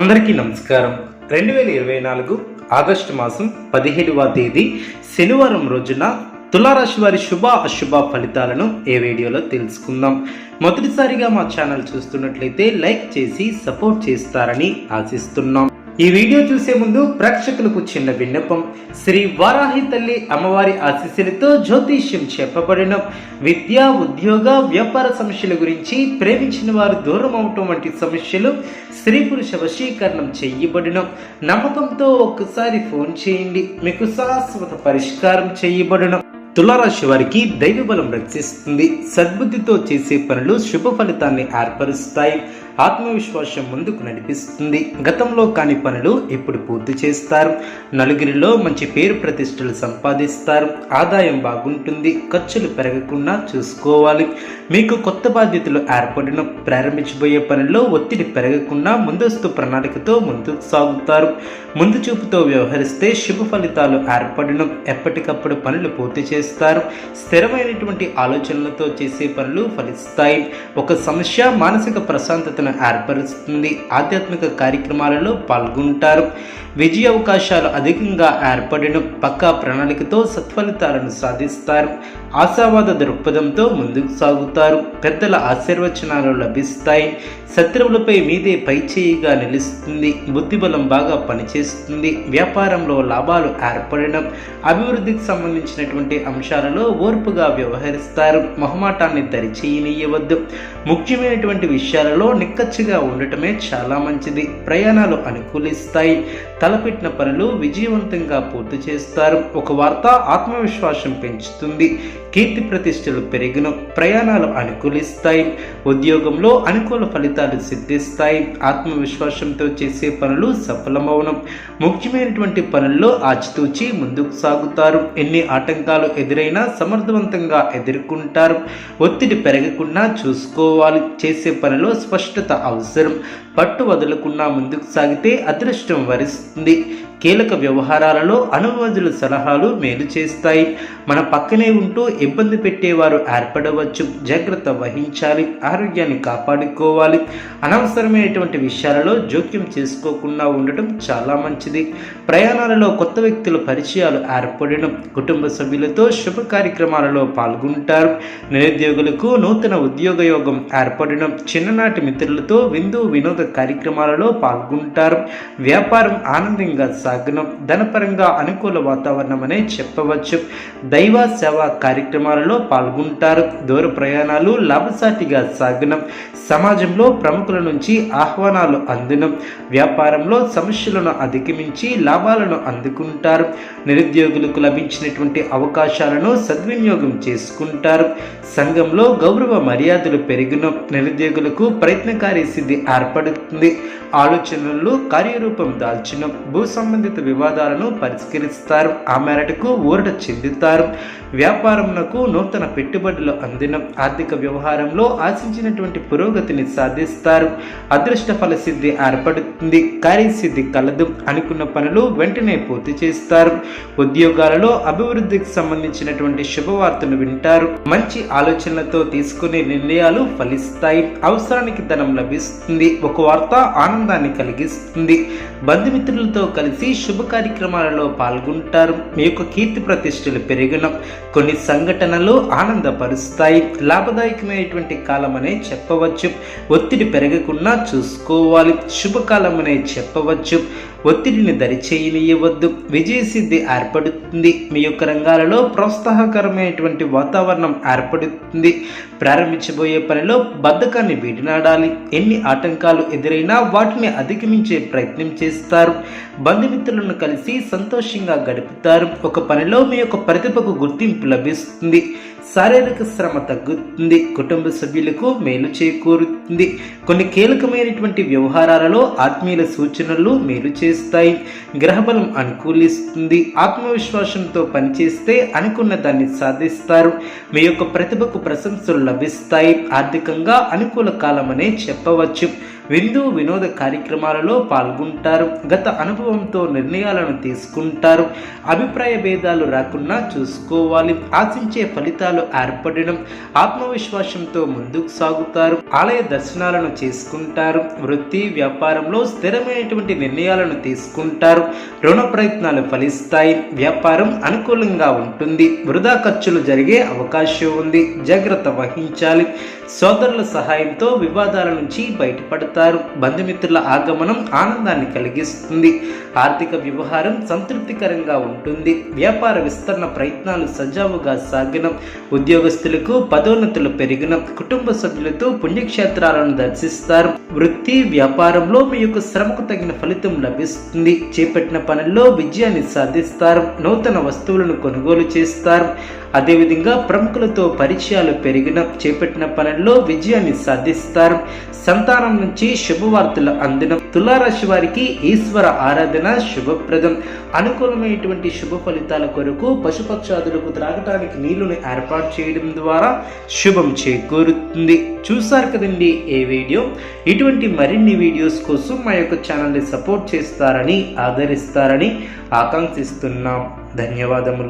అందరికీ నమస్కారం. రెండు వేల ఇరవై నాలుగు ఆగస్టు మాసం పదిహేడవ తేదీ శనివారం రోజున తులారాశి వారి శుభ అశుభ ఫలితాలను ఏ వీడియోలో తెలుసుకుందాం. మొదటిసారిగా మా ఛానల్ చూస్తున్నట్లయితే లైక్ చేసి సపోర్ట్ చేస్తారని ఆశిస్తున్నాం. ఈ వీడియో చూసే ముందు ప్రేక్షకులకు చిన్న విన్నపం. శ్రీ వారాహి తల్లి అమ్మవారి ఆశీస్సులతో జ్యోతిష్యం చెప్పబడిన. విద్య ఉద్యోగ వ్యాపార సమస్యల గురించి ప్రేమించిన వారు దూరం అవటం వంటి సమస్యలు స్త్రీ పురుష వశీకరణం చేయబడిన. నమ్మకంతో ఒక్కసారి ఫోన్ చేయండి. మీకు శాశ్వత పరిష్కారం చేయబడిన. తులారాశి వారికి దైవ బలం రక్షిస్తుంది. సద్బుద్ధితో చేసే పనులు శుభ ఫలితాన్ని ఏర్పరుస్తాయి. ఆత్మవిశ్వాసం ముందుకు నడిపిస్తుంది. గతంలో కాని పనులు ఇప్పుడు పూర్తి చేస్తారు. నలుగురిలో మంచి పేరు ప్రతిష్టలు సంపాదిస్తారు. ఆదాయం బాగుంటుంది. ఖర్చులు పెరగకుండా చూసుకోవాలి. మీకు కొత్త బాధ్యతలు ఏర్పడిన. ప్రారంభించబోయే పనుల్లో ఒత్తిడి పెరగకుండా ముందస్తు ప్రణాళికతో ముందుకు సాగుతారు. ముందు చూపుతో వ్యవహరిస్తే శుభ ఫలితాలు ఏర్పడిన. ఎప్పటికప్పుడు పనులు పూర్తి చేస్తారు. స్థిరమైనటువంటి ఆలోచనలతో చేసే పనులు ఫలిస్తాయి. ఒక సమస్య మానసిక ప్రశాంతతను ఏర్పరుస్తుంది. ఆధ్యాత్మిక కార్యక్రమాలలో పాల్గొంటారు. విజయ అవకాశాలు అధికంగా ఏర్పడిన పక్కా ప్రణాళికతో సత్ఫలితాలను సాధిస్తారు. ఆశావాద దృక్పథంతో ముందుకు సాగుతారు. పెద్దల ఆశీర్వచనాలు లభిస్తాయి. శత్రువులపై మీదే పైచేయిగా నిలుస్తుంది. బుద్ధిబలం బాగా పనిచేస్తుంది. వ్యాపారంలో లాభాలు ఏర్పడడం అభివృద్ధికి సంబంధించినటువంటి అంశాలలో ఓర్పుగా వ్యవహరిస్తారు. మొహమాటాన్ని దరిచేయనీయవద్దు. ముఖ్యమైనటువంటి విషయాలలో నిక్కచ్చిగా ఉండటమే చాలా మంచిది. ప్రయాణాలు అనుకూలిస్తాయి. తలపెట్టిన పనులు విజయవంతంగా పూర్తి చేస్తారు. ఒక వార్త ఆత్మవిశ్వాసం పెంచుతుంది. కీర్తి ప్రతిష్టలు పెరిగిన ప్రయాణాలు అనుకూలిస్తాయి. ఉద్యోగంలో అనుకూల ఫలితాలు సిద్ధిస్తాయి. ఆత్మవిశ్వాసంతో చేసే పనులు సఫలమవనం ముఖ్యమైనటువంటి పనుల్లో ఆచితూచి ముందుకు సాగుతారు. ఎన్ని ఆటంకాలు ఎదురైనా సమర్థవంతంగా ఎదుర్కొంటారు. ఒత్తిడి పెరగకుండా చూసుకోవాలి. చేసే పనిలో స్పష్టత అవసరం. పట్టు వదలకుండా ముందుకు సాగితే అదృష్టం వరిస్తుంది. కీలక వ్యవహారాలలో అనుభవజుల సలహాలు మేలు చేస్తాయి. మన పక్కనే ఉంటూ ఇబ్బంది పెట్టేవారు ఏర్పడవచ్చు. జాగ్రత్త వహించాలి. ఆరోగ్యాన్ని కాపాడుకోవాలి. అనవసరమైనటువంటి విషయాలలో జోక్యం చేసుకోకుండా ఉండటం చాలా మంచిది. ప్రయాణాలలో కొత్త వ్యక్తుల పరిచయాలు ఏర్పడడం కుటుంబ సభ్యులతో శుభ కార్యక్రమాలలో పాల్గొంటారు. నిరుద్యోగులకు నూతన ఉద్యోగ యోగం ఏర్పడడం చిన్ననాటి మిత్రులతో విందు వినోద కార్యక్రమాలలో పాల్గొంటారు. వ్యాపారం ఆనందంగా సాగనం ధనపరంగా అనుకూల వాతావరణం అనే చెప్పవచ్చు. దైవ సేవ కార్యక్రమాలలో పాల్గొంటారు. దూర ప్రయాణాలు లాభసాటిగా సాగనం. సమాజంలో ప్రముఖుల నుంచి ఆహ్వానాలు అందడం వ్యాపారంలో సమస్యలను అధిగమించి లాభాలను అందుకుంటారు. నిరుద్యోగులకు లభించినటువంటి అవకాశాలను సద్వినియోగం చేసుకుంటారు. సంఘంలో గౌరవ మర్యాదలు పెరిగిన. నిరుద్యోగులకు ప్రయత్నకారి సిద్ధి ఏర్పడుతుంది. ఆలోచనలు కార్యరూపం దాల్చిన. భూ సంబంధిత వివాదాలను పరిష్కరిస్తారు. ఆ మేరటకు ఊరట చెందుతారు. వ్యాపారమునకు నూతన పెట్టుబడులు అందిన ఆర్థిక వ్యవహారంలో ఆశించినటువంటి పురోగతిని సాధిస్తారు. అదృష్ట ఫలసిద్ధి ఏర్పడుతుంది. కార్యసిద్ధి కలదు. అనుకున్న పనులు వెంటనే పూర్తి చేస్తారు. ఉద్యోగాలలో అభివృద్ధికి సంబంధించినటువంటి శుభవార్తలు వింటారు. మంచి ఆలోచనలతో తీసుకునే నిర్ణయాలు ఫలిస్తాయి. అవసరానికి ధనం లభిస్తుంది. ఒక వార్త ఆనందాన్ని కలిగిస్తుంది. బంధుమిత్రులతో కలిసి శుభ కార్యక్రమాలలో పాల్గొంటారు. మీ యొక్క కీర్తి ప్రతిష్టలు పెరిగిన కొన్ని సంఘటనలు ఆనందపరుస్తాయి. లాభదాయకమైనటువంటి కాలం అనే చెప్పవచ్చు. ఒత్తిడి పెరగకుండా చూసుకోవాలి. శుభకాలం అనే చెప్పవచ్చు. ఒత్తిడిని దరిచేయనీయవద్దు. విజయసిద్ధి ఏర్పడుతుంది. మీ యొక్క రంగాలలో ప్రోత్సాహకరమైనటువంటి వాతావరణం ఏర్పడుతుంది. ప్రారంభించబోయే పనిలో బద్ధకాన్ని వీడినాడాలి. ఎన్ని ఆటంకాలు ఎదురైనా వాటిని అధిగమించే ప్రయత్నం చేస్తారు. బంధుమిత్రులను కలిసి సంతోషంగా గడుపుతారు. ఒక పనిలో మీ యొక్క ప్రతిభకు గుర్తింపు లభిస్తుంది. శారీరక శ్రమ తగ్గుతుంది కుటుంబ సభ్యులకు మేలు చేకూరుతుంది. కొన్ని కీలకమైనటువంటి వ్యవహారాలలో ఆత్మీయుల సూచనలు మేలు చేస్తాయి. గ్రహబలం అనుకూలిస్తుంది. ఆత్మవిశ్వాసంతో పనిచేస్తే అనుకున్న దాన్ని సాధిస్తారు. మీ యొక్క ప్రతిభకు ప్రశంసలు లభిస్తాయి. ఆర్థికంగా అనుకూల కాలం అనే చెప్పవచ్చు. విందు వినోద కార్యక్రమాలలో పాల్గొంటారు. గత అనుభవంతో నిర్ణయాలను తీసుకుంటారు. అభిప్రాయ భేదాలు రాకుండా చూసుకోవాలి. ఆశించే ఫలితాలు ఏర్పడడం ఆత్మవిశ్వాసంతో ముందుకు సాగుతారు. ఆలయ దర్శనాలను చేసుకుంటారు. వృత్తి వ్యాపారంలో స్థిరమైనటువంటి నిర్ణయాలను తీసుకుంటారు. రుణ ప్రయత్నాలు ఫలిస్తాయి. వ్యాపారం అనుకూలంగా ఉంటుంది. వృధా ఖర్చులు జరిగే అవకాశం ఉంది. జాగ్రత్త వహించాలి. సోదరుల సహాయంతో వివాదాల నుంచి బయటపడతారు. బంధుమిత్రుల ఆగమనం ఆనందాన్ని కలిగిస్తుంది. ఆర్థిక వ్యవహారం సంతృప్తికరంగా ఉంటుంది. వ్యాపార విస్తరణ ప్రయత్నాలు సజావుగా సాగిన. ఉద్యోగస్తులకు పదోన్నతులు పెరిగిన. కుటుంబ సభ్యులతో పుణ్యక్షేత్రాలను దర్శిస్తారు. వృత్తి వ్యాపారంలో మీ యొక్క శ్రమకు తగిన ఫలితం లభిస్తుంది. చేపట్టిన పనుల్లో విజయాన్ని సాధిస్తారు. నూతన వస్తువులను కొనుగోలు చేస్తారు. అదేవిధంగా ప్రముఖులతో పరిచయాలు పెరిగిన చేపట్టిన పనుల్లో విజయాన్ని సాధిస్తారు. సంతానం నుంచి శుభవార్తలు అందిన తులారాశి వారికి ఈశ్వర ఆరాధన శుభప్రదం. అనుకూలమైనటువంటి శుభ ఫలితాల కొరకు పశుపక్షాదులకు త్రాగటానికి నీళ్ళను ఏర్పాటు చేయడం ద్వారా శుభం చేకూరుతుంది. చూసారు కదండి ఏ వీడియో? ఇటువంటి మరిన్ని వీడియోస్ కోసం మా యొక్క ఛానల్ని సపోర్ట్ చేస్తారని ఆదరిస్తారని ఆకాంక్షిస్తున్నాం. ధన్యవాదములు.